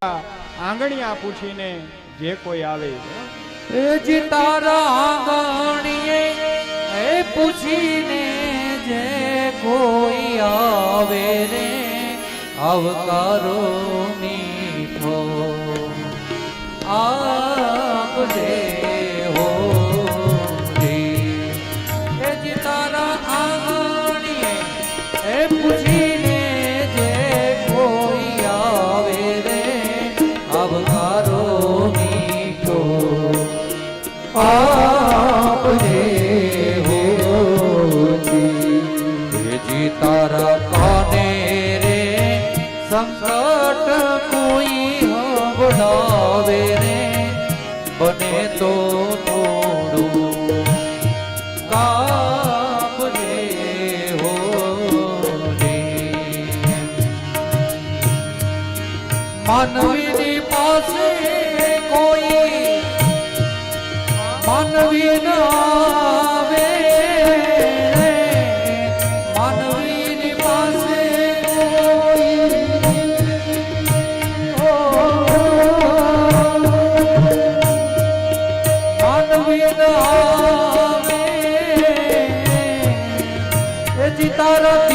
આંગણિયા પૂછીને જે કોઈ આવે એ જી તારા આંગણીએ પૂછીને જે કોઈ આવે રે, આવકારો મીઠો આપજે હો જી. એ જી આંગણીએ એ પૂછીને સંકટ કોઈ હવડાવે રે બને તો થોડું કાપજે હોજી માનવીની પાસે કોઈ માનવી તારા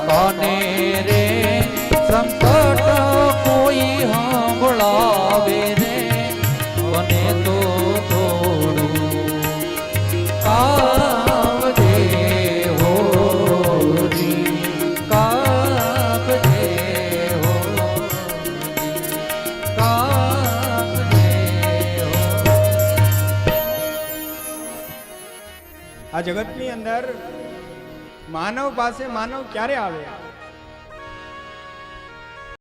કાને રે સંકટ કોઈ આ જગતની અંદર માનવ પાસે માનવ ક્યારે આવે?